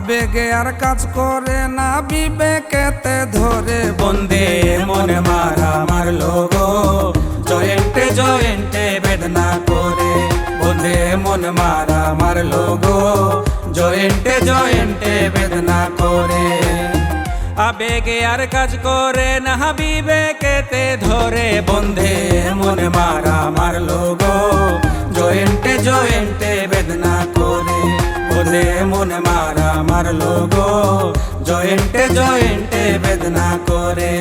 আবেগে আর কাজ করে না, বিবেকেতে ধরে বন্দে মনে মারা মারলো গো জয়েন্টে জয়েন্টে বেদনা করে বন্দে মন মারা মারলো গো জয়েন্টে জয়েন্টে বেদনা করে। আবেগে আর কাজ করে না, বিবেকেতে ধরে বন্ধে মনে মারা মারলো গো জয়েন্টে জয়েন্টে বেদনা করে। বন্ধে মনে মারা মারলো গো জয়েন্টে জয়েন্টে বেদনা করে।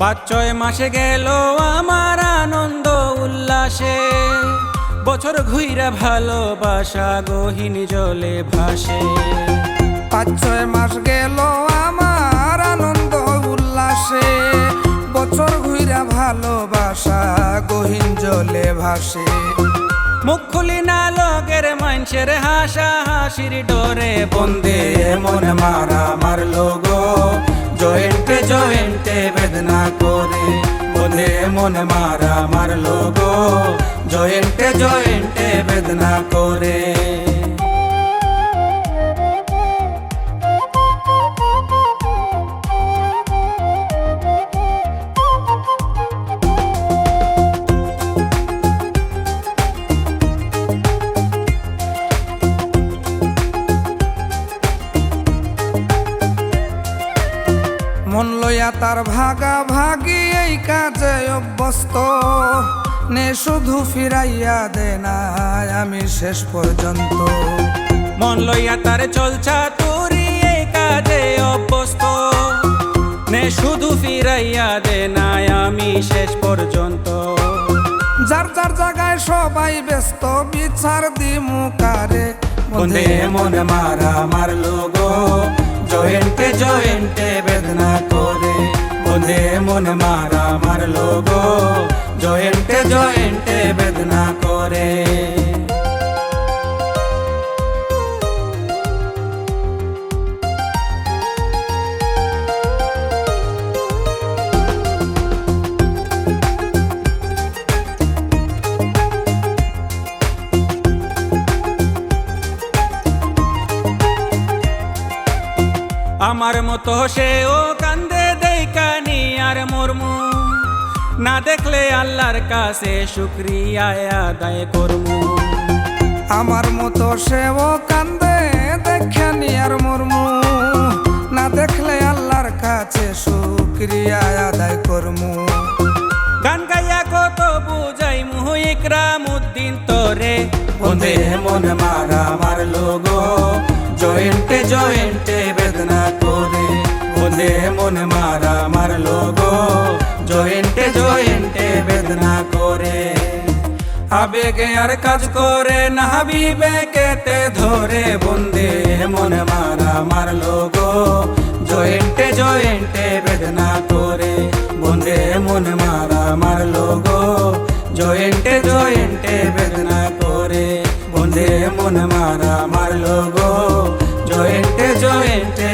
পাঁচ, ছয় মাসে গেল আমার আনন্দ। উল্লাসে বছর ঘুইরা ভালোবাসা গহীন জলে ভাসে। পাঁচ ছয় মাস গেল আমার আনন্দ উল্লাসে বছর ঘুইরা ভালোবাসা গহীন জলে ভাসে। মুখ খুলি না লগের মানুষের হাসা হাসির ডরে বন্দে মনে মারা মারলো গো। জয়েন্টে জয়েন্টে বেদনা করে বোধে মনে মারা মারলো গো। জয়েন্টে জয়েন্টে বেদনা করে। মন তার ভাগা ভাগি এই কাজে অভ্যস্ত। নে শুধু ফিরাইয়া দে না আমি শেষ পর্যন্ত। মন লইয়া তার চলছা তুরি এই কাজে অভ্যস্ত। নে শুধু ফিরাইয়া দে নাই আমি শেষ পর্যন্ত। যার যার জায়গায় সবাই ব্যস্ত, বিচার দি কারে? বন্দে মনে মারা মারলো গো। জয়েন্টে জয়েন্টে বন্দে মনে মারা মারলো গো জয়েন্টে জয়েন্টে বেদনা করে। আমার মতো সেও দেখানি আর মরমু। না দেখলে আল্লাহর কাছে শুক্রিয়া আদায় করমু। আমার মতো সেও কান্দে দেখে নিয়ার মর্মু। না দেখলে আল্লাহর কাছে শুক্রিয়া আদায় করমু। গান গাইয়া কত বুঝাই মুহ ইকরাম উদ্দিন তোরে। বন্ধে মন মারা মারলো গো জয়েন্টে জয়েন্টে বেদনা করে। বন্ধে মন মারা বেদনা করে। আবেগে আর কাজ করে না বিবেকেতে ধরে বন্দে। মন মারা মারলো গো জয়েন্টে জয়েন্টে বেদনা করে। বন্দে মন মারা মারলো গো জয়েন্টে জয়েন্টে বেদনা করে। বন্দে মন মারা মারলো গো জয়েন্টে জয়েন্টে